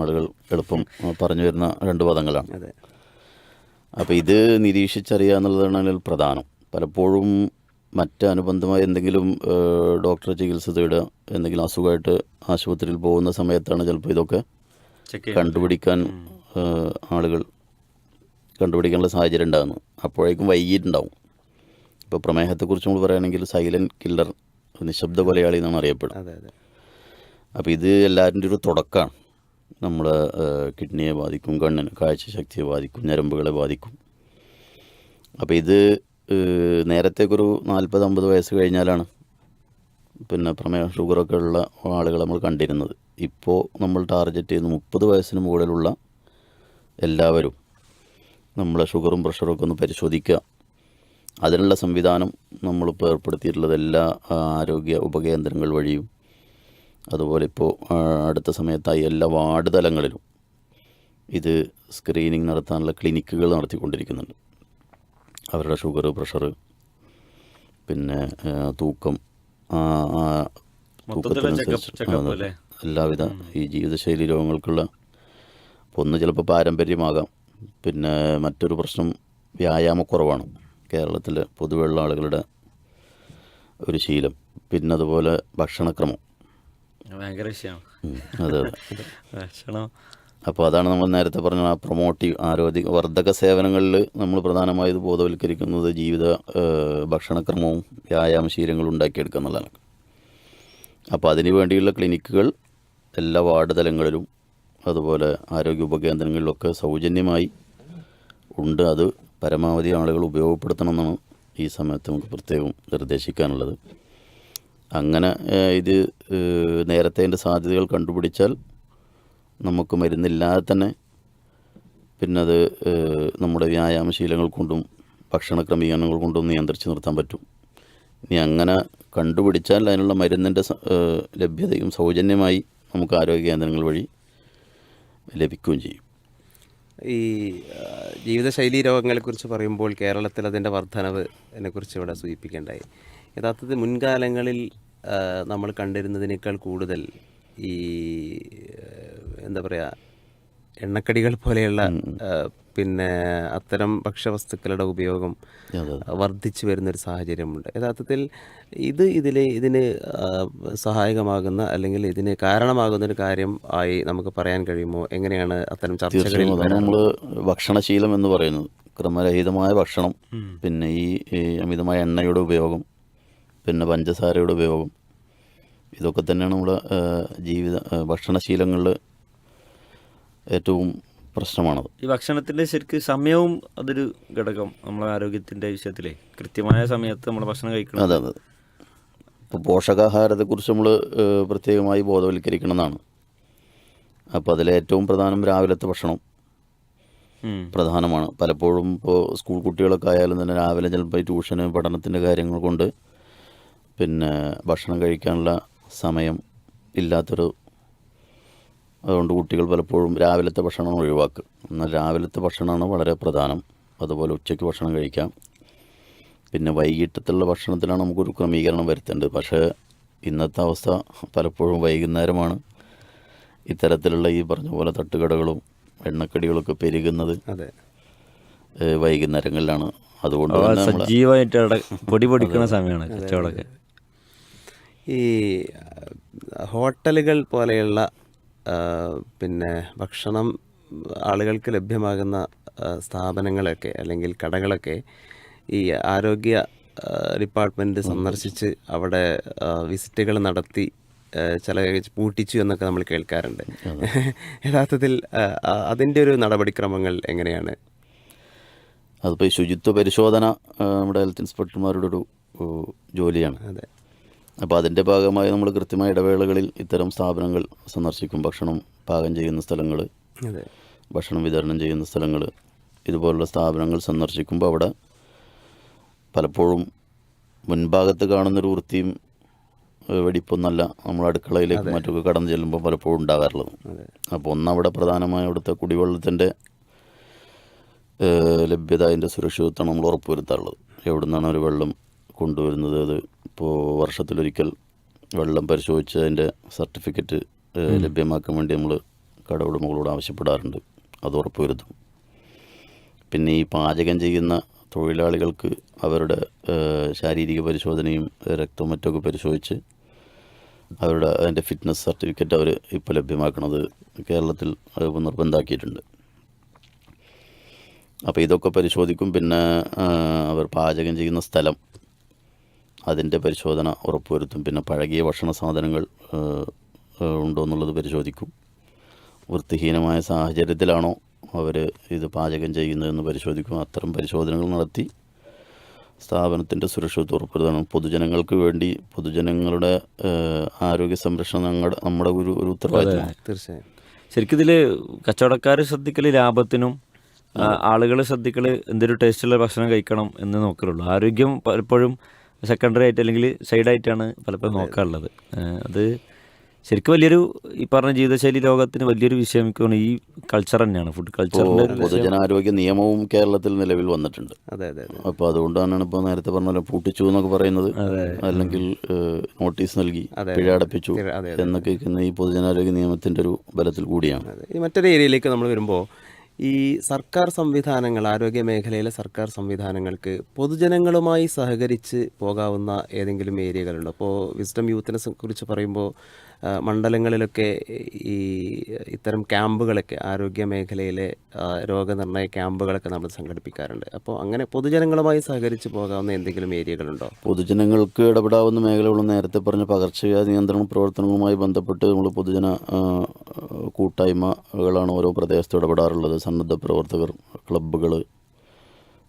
ആളുകൾ എളുപ്പം പറഞ്ഞു വരുന്ന രണ്ട് പദങ്ങളാണ്. അതെ. അപ്പോൾ ഇത് നിരീക്ഷിച്ചറിയുക എന്നുള്ളതാണ് അതിൽ പ്രധാനം. പലപ്പോഴും മറ്റ് അനുബന്ധമായ എന്തെങ്കിലും ഡോക്ടർ ഡോക്ടറെ ചികിത്സ തേടുക എന്തെങ്കിലും അസുഖമായിട്ട് ആശുപത്രിയിൽ പോകുന്ന സമയത്താണ് ചിലപ്പോൾ ഇതൊക്കെ കണ്ടുപിടിക്കാൻ ആളുകൾ കണ്ടുപിടിക്കാനുള്ള സാഹചര്യം ഉണ്ടാകുന്നത്. അപ്പോഴേക്കും വൈകിട്ടുണ്ടാവും ഇപ്പോൾ പ്രമേഹത്തെക്കുറിച്ച് നമ്മൾ പറയുകയാണെങ്കിൽ സൈലന്റ് കില്ലർ നിശബ്ദ കൊലയാളി എന്നാണ് അറിയപ്പെടുന്നത് അപ്പോൾ ഇത് എല്ലാവരുടെ ഒരു തുടക്കമാണ് നമ്മുടെ കിഡ്നിയെ ബാധിക്കും കണ്ണിന് കാഴ്ചശക്തിയെ ബാധിക്കും ഞരമ്പുകളെ ബാധിക്കും. അപ്പോൾ ഇത് നേരത്തേക്കൊരു നാൽപ്പത് അമ്പത് വയസ്സ് കഴിഞ്ഞാലാണ് പിന്നെ പ്രമേഹ ഷുഗറൊക്കെ ഉള്ള ആളുകൾ നമ്മൾ കണ്ടിരുന്നത്. ഇപ്പോൾ നമ്മൾ ടാർഗറ്റ് ചെയ്യുന്ന മുപ്പത് വയസ്സിന് മുകളിലുള്ള എല്ലാവരും നമ്മളെ ഷുഗറും പ്രഷറും ഒക്കെ ഒന്ന് പരിശോധിക്കുക. അതിനുള്ള സംവിധാനം നമ്മളിപ്പോൾ ഏർപ്പെടുത്തിയിട്ടുള്ളത് എല്ലാ ആരോഗ്യ ഉപകേന്ദ്രങ്ങൾ വഴിയും അതുപോലെ ഇപ്പോൾ അടുത്ത സമയത്തായി എല്ലാ വാർഡ് തലങ്ങളിലും ഇത് സ്ക്രീനിങ് നടത്താനുള്ള ക്ലിനിക്കുകൾ നടത്തിക്കൊണ്ടിരിക്കുന്നുണ്ട്. അവരുടെ ഷുഗർ പ്രഷർ പിന്നെ തൂക്കം തൂക്കത്തിനനുസരിച്ച് എല്ലാവിധ ഈ ജീവിതശൈലി രോഗങ്ങൾക്കുള്ള ഒന്ന് ചിലപ്പോൾ പാരമ്പര്യമാകാം പിന്നെ മറ്റൊരു പ്രശ്നം വ്യായാമക്കുറവാണ്. കേരളത്തിൽ പൊതുവെയുള്ള ആളുകളുടെ ഒരു ശീലം. പിന്നെ അതുപോലെ ഭക്ഷണക്രമം. ഭയങ്കര അതെ അതെ. ഭക്ഷണം. അപ്പോൾ അതാണ് നമ്മൾ നേരത്തെ പറഞ്ഞ ആ പ്രൊമോട്ടീവ് ആരോഗ്യ വർദ്ധക സേവനങ്ങളിൽ നമ്മൾ പ്രധാനമായും ഇത് ബോധവൽക്കരിക്കുന്നത് ജീവിത ഭക്ഷണക്രമവും വ്യായാമശീലങ്ങളും ഉണ്ടാക്കിയെടുക്കുക എന്നുള്ളതാണ്. അപ്പോൾ അതിനു വേണ്ടിയുള്ള ക്ലിനിക്കുകൾ എല്ലാ വാർഡ് തലങ്ങളിലും അതുപോലെ ആരോഗ്യ ഉപകേന്ദ്രങ്ങളിലൊക്കെ സൗജന്യമായി ഉണ്ട്. അത് പരമാവധി ആളുകൾ ഉപയോഗപ്പെടുത്തണമെന്നാണ് ഈ സമയത്ത് നമുക്ക് പ്രത്യേകം നിർദ്ദേശിക്കാനുള്ളത്. അങ്ങനെ ഇത് നേരത്തെ അതിന്റെ സാധ്യതകൾ കണ്ടുപിടിച്ചാൽ നമുക്ക് മരുന്നില്ലാതെ തന്നെ പിന്നെ അത് നമ്മുടെ വ്യായാമശീലങ്ങൾ കൊണ്ടും ഭക്ഷണ ക്രമീകരണങ്ങൾ കൊണ്ടും നിയന്ത്രിച്ച് നിർത്താൻ പറ്റും. ഇനി അങ്ങനെ കണ്ടുപിടിച്ചാൽ അതിനുള്ള മരുന്നിന്റെ ലഭ്യതയും സൗജന്യമായി നമുക്ക് ആരോഗ്യ കേന്ദ്രങ്ങൾ വഴി ലഭിക്കുകയും ചെയ്യും. ഈ ജീവിതശൈലി രോഗങ്ങളെക്കുറിച്ച് പറയുമ്പോൾ കേരളത്തിൽ അതിന്റെ വർധനവ് എന്നെക്കുറിച്ച് ഇവിടെ സൂചിപ്പിക്കേണ്ടായി. യഥാർത്ഥത്തിൽ മുൻകാലങ്ങളിൽ നമ്മൾ കണ്ടിരുന്നതിനേക്കാൾ കൂടുതൽ ഈ എന്താ പറയുക എണ്ണക്കടികൾ പോലെയുള്ള പിന്നെ അത്തരം ഭക്ഷ്യവസ്തുക്കളുടെ ഉപയോഗം വർദ്ധിച്ചു വരുന്നൊരു സാഹചര്യമുണ്ട്. യഥാർത്ഥത്തിൽ ഇത് ഇതിൽ ഇതിന് സഹായകമാകുന്ന അല്ലെങ്കിൽ ഇതിന് കാരണമാകുന്ന ഒരു കാര്യം ആയി നമുക്ക് പറയാൻ കഴിയുമോ? എങ്ങനെയാണ് അത്തരം ചർച്ചകളിൽ നമ്മൾ ഭക്ഷണശീലം എന്ന് പറയുന്നത്. ക്രമരഹിതമായ ഭക്ഷണം പിന്നെ ഈ അമിതമായ എണ്ണയുടെ ഉപയോഗം പിന്നെ പഞ്ചസാരയുടെ ഉപയോഗം ഇതൊക്കെ തന്നെയാണ് നമ്മുടെ ജീവിത ഭക്ഷണശീലങ്ങളിൽ ഏറ്റവും പ്രശ്നമാണത്. ഈ ഭക്ഷണത്തിന്റെ ശരിക്ക് സമയവും അതൊരു ഘടകം നമ്മളെ ആരോഗ്യത്തിന്റെ വിഷയത്തിലേ. കൃത്യമായ സമയത്ത് നമ്മൾ ഭക്ഷണം കഴിക്കണം. അതെ അതെ. ഇപ്പോൾ പോഷകാഹാരത്തെക്കുറിച്ച് നമ്മൾ പ്രത്യേകമായി ബോധവൽക്കരിക്കണം എന്നാണ് അപ്പോൾ അതിലെ ഏറ്റവും പ്രധാനം രാവിലത്തെ ഭക്ഷണം പ്രധാനമാണ്. പലപ്പോഴും ഇപ്പോൾ സ്കൂൾ കുട്ടികളൊക്കെ ആയാലും തന്നെ രാവിലെ ചിലപ്പോൾ ട്യൂഷന് പഠനത്തിന്റെ കാര്യങ്ങൾ കൊണ്ട് പിന്നെ ഭക്ഷണം കഴിക്കാനുള്ള സമയം ഇല്ലാത്തൊരു അതുകൊണ്ട് കുട്ടികൾ പലപ്പോഴും രാവിലത്തെ ഭക്ഷണം ഒഴിവാക്കും എന്നാൽ രാവിലത്തെ ഭക്ഷണമാണ് വളരെ പ്രധാനം. അതുപോലെ ഉച്ചയ്ക്ക് ഭക്ഷണം കഴിക്കാം. പിന്നെ വൈകിട്ടത്തുള്ള ഭക്ഷണത്തിലാണ് നമുക്കൊരു ക്രമീകരണം വരുത്തേണ്ടത്. പക്ഷേ ഇന്നത്തെ അവസ്ഥ പലപ്പോഴും വൈകുന്നേരമാണ്. ഇത്തരത്തിലുള്ള ഈ പറഞ്ഞ പോലെ തട്ടുകടകളും എണ്ണക്കടികളൊക്കെ പെരുകുന്നത് വൈകുന്നേരങ്ങളിലാണ്. അതുകൊണ്ട് സജീവമായിട്ട് പൊടി പൊടിക്കുന്ന സമയമാണ് കച്ചവടമൊക്കെ. ഈ ഹോട്ടലുകൾ പോലെയുള്ള പിന്നെ ഭക്ഷണം ആളുകൾക്ക് ലഭ്യമാകുന്ന സ്ഥാപനങ്ങളൊക്കെ അല്ലെങ്കിൽ കടകളൊക്കെ ഈ ആരോഗ്യ ഡിപ്പാർട്ട്മെന്റ് സന്ദർശിച്ച് അവിടെ വിസിറ്റുകൾ നടത്തി ചില പൂട്ടിച്ചു എന്നൊക്കെ നമ്മൾ കേൾക്കാറുണ്ട്. (laughs) യഥാർത്ഥത്തിൽ അതിന്റെ ഒരു നടപടിക്രമങ്ങൾ എങ്ങനെയാണ്? അതിപ്പോൾ ഈ ശുചിത്വ പരിശോധന നമ്മുടെ ഹെൽത്ത് ഇൻസ്പെക്ടർമാരുടെ ഒരു ജോലിയാണ്. അതെ. അപ്പോൾ അതിന്റെ ഭാഗമായി നമ്മൾ കൃത്യമായ ഇടവേളകളിൽ ഇത്തരം സ്ഥാപനങ്ങൾ സന്ദർശിക്കും. ഭക്ഷണം പാകം ചെയ്യുന്ന സ്ഥലങ്ങൾ ഭക്ഷണം വിതരണം ചെയ്യുന്ന സ്ഥലങ്ങൾ ഇതുപോലുള്ള സ്ഥാപനങ്ങൾ സന്ദർശിക്കുമ്പോൾ അവിടെ പലപ്പോഴും മുൻഭാഗത്ത് കാണുന്നൊരു വൃത്തിയും വെടിപ്പൊന്നല്ല നമ്മൾ അടുക്കളയിലേക്ക് മറ്റൊക്കെ കടന്നു ചെല്ലുമ്പോൾ പലപ്പോഴും ഉണ്ടാകാറുള്ളത്. അപ്പോൾ ഒന്നവിടെ പ്രധാനമായ അവിടുത്തെ കുടിവെള്ളത്തിന്റെ ലഭ്യത അതിന്റെ സുരക്ഷിതത്വം നമ്മൾ ഉറപ്പുവരുത്താറുള്ളത്. എവിടുന്നാണ് നിന്നാണ് ഒരു വെള്ളം കൊണ്ടുവരുന്നത് അത് ഇപ്പോൾ വർഷത്തിലൊരിക്കൽ വെള്ളം പരിശോധിച്ച് അതിന്റെ സർട്ടിഫിക്കറ്റ് ലഭ്യമാക്കാൻ വേണ്ടി നമ്മൾ കട ഉടമകളോട് ആവശ്യപ്പെടാറുണ്ട്. അത് ഉറപ്പുവരുത്തും. പിന്നെ ഈ പാചകം ചെയ്യുന്ന തൊഴിലാളികൾക്ക് അവരുടെ ശാരീരിക പരിശോധനയും രക്തവും മറ്റൊക്കെ പരിശോധിച്ച് അവരുടെ അതിന്റെ ഫിറ്റ്നസ് സർട്ടിഫിക്കറ്റ് അവർ ഇപ്പോൾ ലഭ്യമാക്കുന്നത് കേരളത്തിൽ നിർബന്ധമാക്കിയിട്ടുണ്ട് അപ്പോൾ ഇതൊക്കെ പരിശോധിക്കും. പിന്നെ അവർ പാചകം ചെയ്യുന്ന സ്ഥലം അതിന്റെ പരിശോധന ഉറപ്പുവരുത്തും. പിന്നെ പഴകിയ ഭക്ഷണ സാധനങ്ങൾ ഉണ്ടോ എന്നുള്ളത് പരിശോധിക്കും. വൃത്തിഹീനമായ സാഹചര്യത്തിലാണോ അവർ ഇത് പാചകം ചെയ്യുന്നതെന്ന് പരിശോധിക്കും. അത്തരം പരിശോധനകൾ നടത്തി സ്ഥാപനത്തിന്റെ സുരക്ഷിതത്വം ഉറപ്പുവരുത്തണം. പൊതുജനങ്ങൾക്ക് വേണ്ടി പൊതുജനങ്ങളുടെ ആരോഗ്യ സംരക്ഷണം ഞങ്ങളുടെ നമ്മുടെ ഒരു ഒരു ഉത്തരവാദിത്തമാണ് തീർച്ചയായും. ശരിക്കും ഇതിൽ കച്ചവടക്കാർ ശ്രദ്ധിക്കൽ ലാഭത്തിനും ആളുകൾ ശ്രദ്ധിക്കൽ എന്തൊരു ടേസ്റ്റുള്ള ഭക്ഷണം കഴിക്കണം എന്ന് നോക്കലുള്ളൂ. ആരോഗ്യം പലപ്പോഴും സെക്കൻഡറി ആയിട്ട് അല്ലെങ്കിൽ സൈഡായിട്ടാണ് പലപ്പോഴും നോക്കാറുള്ളത്. അത് ശരിക്കും വലിയൊരു ഈ പറഞ്ഞ ജീവിതശൈലി ലോകത്തിന് വലിയൊരു വിഷയം എനിക്ക് ഈ കൾച്ചർ തന്നെയാണ്. ഫുഡ് കൾച്ചർ പൊതുജനാരോഗ്യ നിയമവും കേരളത്തിൽ നിലവിൽ വന്നിട്ടുണ്ട്. അതെ അതെ അപ്പോൾ അതുകൊണ്ടാണ് ഇപ്പോൾ നേരത്തെ പറഞ്ഞ പോലെ പൂട്ടിച്ചു എന്നൊക്കെ പറയുന്നത്. അല്ലെങ്കിൽ നോട്ടീസ് നൽകി പിഴ അടപ്പിച്ചു എന്നൊക്കെ ഈ പൊതുജനാരോഗ്യ നിയമത്തിന്റെ ഒരു ബലത്തിൽ കൂടിയാണ്. മറ്റൊരു ഏരിയയിലേക്ക് നമ്മൾ വരുമ്പോൾ ഈ സർക്കാർ സംവിധാനങ്ങൾ ആരോഗ്യ മേഖലയിലെ സർക്കാർ സംവിധാനങ്ങൾക്ക് പൊതുജനങ്ങളുമായി സഹകരിച്ച് പോകാവുന്ന ഏതെങ്കിലും ഏരിയകളുണ്ടോ? അപ്പോൾ വിസ്ഡം യൂത്തിനെ കുറിച്ച് പറയുമ്പോൾ മണ്ഡലങ്ങളിലൊക്കെ ഈ ഇത്തരം ക്യാമ്പുകളൊക്കെ ആരോഗ്യ മേഖലയിലെ രോഗനിർണയ ക്യാമ്പുകളൊക്കെ നമ്മൾ സംഘടിപ്പിക്കാറുണ്ട്. അപ്പോൾ അങ്ങനെ പൊതുജനങ്ങളുമായി സഹകരിച്ച് പോകാവുന്ന എന്തെങ്കിലും ഏരിയകളുണ്ടോ? പൊതുജനങ്ങൾക്ക് ഇടപെടാവുന്ന മേഖലകളും നേരത്തെ പറഞ്ഞ പകർച്ചവ്യാധി നിയന്ത്രണ പ്രവർത്തനങ്ങളുമായി ബന്ധപ്പെട്ട് നമ്മൾ പൊതുജന കൂട്ടായ്മകളാണ് ഓരോ പ്രദേശത്തും ഇടപെടാറുള്ളത്. സന്നദ്ധ പ്രവർത്തകർ ക്ലബ്ബുകൾ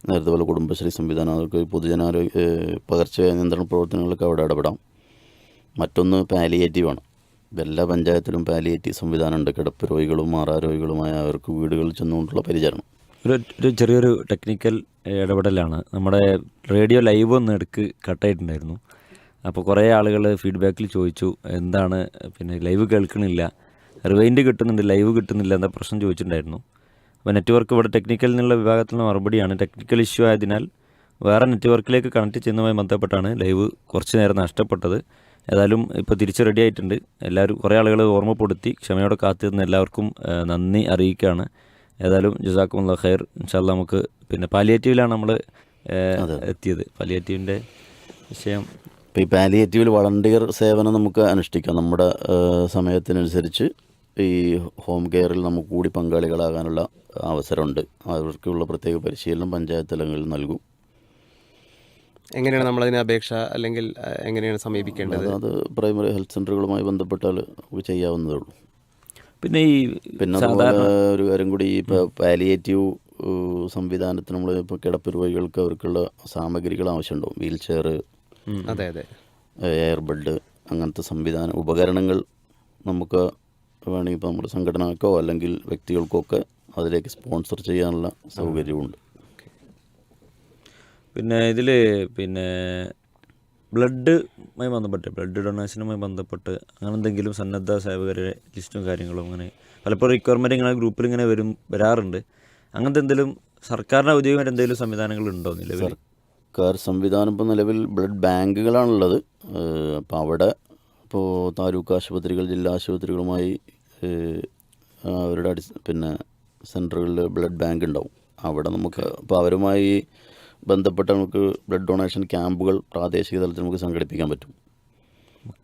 നേരത്തെ പോലെ കുടുംബശ്രീ സംവിധാനം അതൊക്കെ പൊതുജനാരോഗ്യ പകർച്ചവ്യാധി നിയന്ത്രണ പ്രവർത്തനങ്ങളൊക്കെ അവിടെ ഇടപെടാം. മറ്റൊന്ന് പാലിയേറ്റീവാണ്. എല്ലാ പഞ്ചായത്തിലും പാലിയേറ്റീവ് സംവിധാനമുണ്ട്. കിടപ്പ് രോഗികളും മാറാരോഗികളുമായ അവർക്ക് വീടുകളിൽ ചെന്നുകൊണ്ടുള്ള പരിചരണം. ഒരു ഒരു ചെറിയൊരു ടെക്നിക്കൽ ഇടപെടലാണ്. നമ്മുടെ റേഡിയോ ലൈവ് ഒന്ന് എടുക്ക് കട്ടായിട്ടുണ്ടായിരുന്നു. അപ്പോൾ കുറേ ആളുകൾ ഫീഡ്ബാക്കിൽ ചോദിച്ചു എന്താണ് പിന്നെ ലൈവ് കേൾക്കണില്ല? റിവൈൻഡ് കിട്ടുന്നുണ്ട് ലൈവ് കിട്ടുന്നില്ല എന്ന പ്രശ്നം ചോദിച്ചിട്ടുണ്ടായിരുന്നു. അപ്പോൾ നെറ്റ്വർക്ക് ഇവിടെ ടെക്നിക്കൽ എന്നുള്ള വിഭാഗത്തിലുള്ള മറുപടിയാണ്. ടെക്നിക്കൽ ഇഷ്യൂ ആയതിനാൽ വേറെ നെറ്റ്വർക്കിലേക്ക് കണക്ട് ചെയ്യുന്നതുമായി ബന്ധപ്പെട്ടാണ് ലൈവ് കുറച്ച് നേരം നഷ്ടപ്പെട്ടത്. ഏതായാലും ഇപ്പോൾ തിരിച്ച് റെഡി ആയിട്ടുണ്ട്. എല്ലാവരും കുറേ ആളുകൾ ഓർമ്മപ്പെടുത്തി ക്ഷമയോടെ കാത്തിരുന്ന എല്ലാവർക്കും നന്ദി അറിയിക്കുകയാണ്. ഏതായാലും ജസാക്കുമുള്ള ഖൈർ ഇൻഷാല്ല നമുക്ക് പിന്നെ പാലിയേറ്റീവിലാണ് നമ്മൾ എത്തിയത്. പാലിയേറ്റീവിന്റെ വിഷയം. ഇപ്പോൾ ഈ പാലിയേറ്റീവിൽ വളണ്ടിയർ സേവനം നമുക്ക് അനുഷ്ഠിക്കാം. നമ്മുടെ സമയത്തിനനുസരിച്ച് ഈ ഹോം കെയറിൽ നമുക്ക് കൂടി പങ്കാളികളാകാനുള്ള അവസരമുണ്ട്. അവർക്കുള്ള പ്രത്യേക പരിശീലനം പഞ്ചായത്ത് തലങ്ങളിൽ നൽകും. എങ്ങനെയാണ് നമ്മളതിന് അപേക്ഷ അല്ലെങ്കിൽ എങ്ങനെയാണ് സമീപിക്കേണ്ടത്? അത് പ്രൈമറി ഹെൽത്ത് സെന്ററുകളുമായി ബന്ധപ്പെട്ടാൽ ചെയ്യാവുന്നതേ ഉള്ളൂ. പിന്നെ ഈ പിന്നെ ഒരു കാര്യം കൂടി ഈ പാലിയേറ്റീവ് സംവിധാനത്തിന് നമ്മൾ ഇപ്പോൾ കിടപ്പ് രോഗികൾക്ക് അവർക്കുള്ള സാമഗ്രികൾ ആവശ്യമുണ്ടാവും. വീൽ ചെയർ അതെ അതെ. എയർ ബെഡ് അങ്ങനത്തെ സംവിധാന ഉപകരണങ്ങൾ നമുക്ക് വേണമെങ്കിൽ ഇപ്പോൾ നമ്മുടെ സംഘടനക്കോ അല്ലെങ്കിൽ വ്യക്തികൾക്കോ ഒക്കെ അതിലേക്ക് സ്പോൺസർ ചെയ്യാനുള്ള സൗകര്യമുണ്ട്. പിന്നെ ഇതിൽ പിന്നെ ബ്ലഡുമായി ബന്ധപ്പെട്ട് ബ്ലഡ് ഡൊണേഷനുമായി ബന്ധപ്പെട്ട് അങ്ങനെ എന്തെങ്കിലും സന്നദ്ധ സേവകരുടെ ലിസ്റ്റും കാര്യങ്ങളും അങ്ങനെ പലപ്പോഴും റിക്വയർമെന്റ് ഇങ്ങനെ ഗ്രൂപ്പിൽ ഇങ്ങനെ വരും വരാറുണ്ട്. അങ്ങനത്തെ എന്തെങ്കിലും സർക്കാരിന്റെ ഔദ്യോഗികമായിട്ട് എന്തെങ്കിലും സംവിധാനങ്ങൾ ഉണ്ടോ നിലവിൽ സർക്കാർ സംവിധാനം ഇപ്പോൾ നിലവിൽ ബ്ലഡ് ബാങ്കുകളാണുള്ളത്. അപ്പോൾ അവിടെ ഇപ്പോൾ താലൂക്ക് ആശുപത്രികൾ ജില്ലാ ആശുപത്രികളുമായി അവരുടെ അടി പിന്നെ സെന്ററുകളിൽ ബ്ലഡ് ബാങ്ക് ഉണ്ടാവും അവിടെ നമുക്ക് അപ്പോൾ അവരുമായി ബന്ധപ്പെട്ട് നമുക്ക് ബ്ലഡ് ഡൊണേഷൻ ക്യാമ്പുകൾ പ്രാദേശിക തലത്തിൽ നമുക്ക് സംഘടിപ്പിക്കാൻ പറ്റും.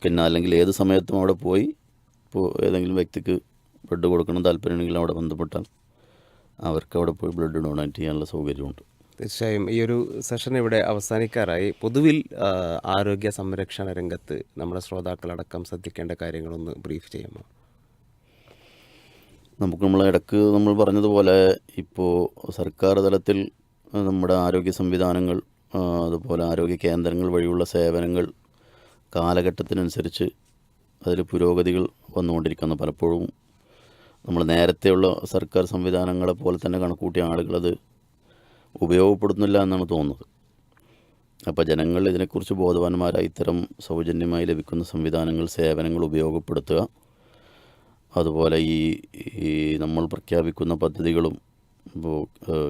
പിന്നെ അല്ലെങ്കിൽ ഏത് സമയത്തും അവിടെ പോയി ഇപ്പോൾ ഏതെങ്കിലും വ്യക്തിക്ക് ബ്ലഡ് കൊടുക്കണം താല്പര്യമുണ്ടെങ്കിൽ അവിടെ ബന്ധപ്പെട്ടാൽ അവർക്ക് അവിടെ പോയി ബ്ലഡ് ഡൊണേറ്റ് ചെയ്യാനുള്ള സൗകര്യമുണ്ട്. തീർച്ചയായും ഈ ഒരു സെഷൻ ഇവിടെ അവസാനിക്കാറായി. പൊതുവിൽ ആരോഗ്യ സംരക്ഷണ രംഗത്ത് നമ്മുടെ ശ്രോതാക്കളടക്കം ശ്രദ്ധിക്കേണ്ട കാര്യങ്ങളൊന്ന് ബ്രീഫ് ചെയ്യാമോ? നമുക്ക് നമ്മൾ ഇടയ്ക്ക് നമ്മൾ പറഞ്ഞതുപോലെ ഇപ്പോൾ സർക്കാർ തലത്തിൽ നമ്മുടെ ആരോഗ്യ സംവിധാനങ്ങൾ അതുപോലെ ആരോഗ്യ കേന്ദ്രങ്ങൾ വഴിയുള്ള സേവനങ്ങൾ കാലഘട്ടത്തിനനുസരിച്ച് അതിൽ പുരോഗതികൾ വന്നുകൊണ്ടിരിക്കുന്നു. പലപ്പോഴും നമ്മൾ നേരത്തെയുള്ള സർക്കാർ സംവിധാനങ്ങളെ പോലെ തന്നെ കണക്കൂട്ടിയ ആളുകളത് ഉപയോഗപ്പെടുത്തുന്നില്ല എന്നാണ് തോന്നുന്നത്. അപ്പോൾ ജനങ്ങൾ ഇതിനെക്കുറിച്ച് ബോധവാന്മാരായി ഇത്തരം സൗജന്യമായി ലഭിക്കുന്ന സംവിധാനങ്ങൾ സേവനങ്ങൾ ഉപയോഗപ്പെടുത്തുക. അതുപോലെ ഈ നമ്മൾ പ്രഖ്യാപിക്കുന്ന പദ്ധതികളും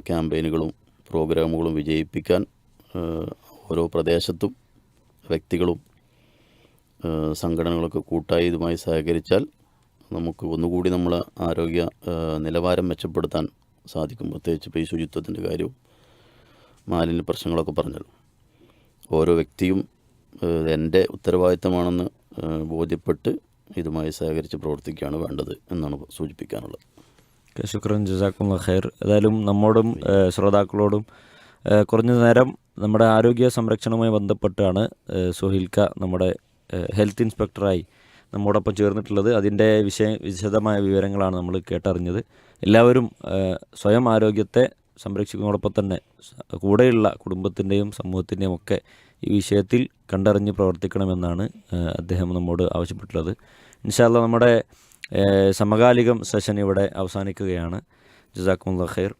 ക്യാമ്പയിനുകളും പ്രോഗ്രാമുകളും വിജയിപ്പിക്കാൻ ഓരോ പ്രദേശത്തും വ്യക്തികളും സംഘടനകളൊക്കെ കൂട്ടായി ഇതുമായി സഹകരിച്ചാൽ നമുക്ക് ഒന്നുകൂടി നമ്മൾ ആരോഗ്യ നിലവാരം മെച്ചപ്പെടുത്താൻ സാധിക്കും. പ്രത്യേകിച്ച് ഇപ്പോൾ ഈ ശുചിത്വത്തിന്റെ കാര്യവും മാലിന്യ പ്രശ്നങ്ങളൊക്കെ പറഞ്ഞല്ലോ. ഓരോ വ്യക്തിയും എന്റെ ഉത്തരവാദിത്തമാണെന്ന് ബോധ്യപ്പെട്ട് ഇതുമായി സഹകരിച്ച് പ്രവർത്തിക്കുകയാണ് വേണ്ടത് എന്നാണ് സൂചിപ്പിക്കാനുള്ളത്. ശുക്രൻ ജസാക്കുള്ള ഖൈർ. ഏതായാലും നമ്മോടും ശ്രോതാക്കളോടും കുറഞ്ഞ നേരം നമ്മുടെ ആരോഗ്യ സംരക്ഷണവുമായി ബന്ധപ്പെട്ടാണ് സുഹിൽക്ക നമ്മുടെ ഹെൽത്ത് ഇൻസ്പെക്ടറായി നമ്മോടൊപ്പം ചേർന്നിട്ടുള്ളത്. അതിന്റെ വിഷയ വിശദമായ വിവരങ്ങളാണ് നമ്മൾ കേട്ടറിഞ്ഞത്. എല്ലാവരും സ്വയം ആരോഗ്യത്തെ സംരക്ഷിക്കുന്നതോടൊപ്പം തന്നെ കൂടെയുള്ള കുടുംബത്തിന്റെയും സമൂഹത്തിന്റെയും ഒക്കെ ഈ വിഷയത്തിൽ കണ്ടറിഞ്ഞ് പ്രവർത്തിക്കണമെന്നാണ് അദ്ദേഹം നമ്മോട് ആവശ്യപ്പെട്ടുള്ളത് ഇൻഷാല്ല നമ്മുടെ സമകാലികം സെഷൻ ഇവിടെ അവസാനിക്കുകയാണ്. ജസാക്കുമുള്ള ഖൈർ.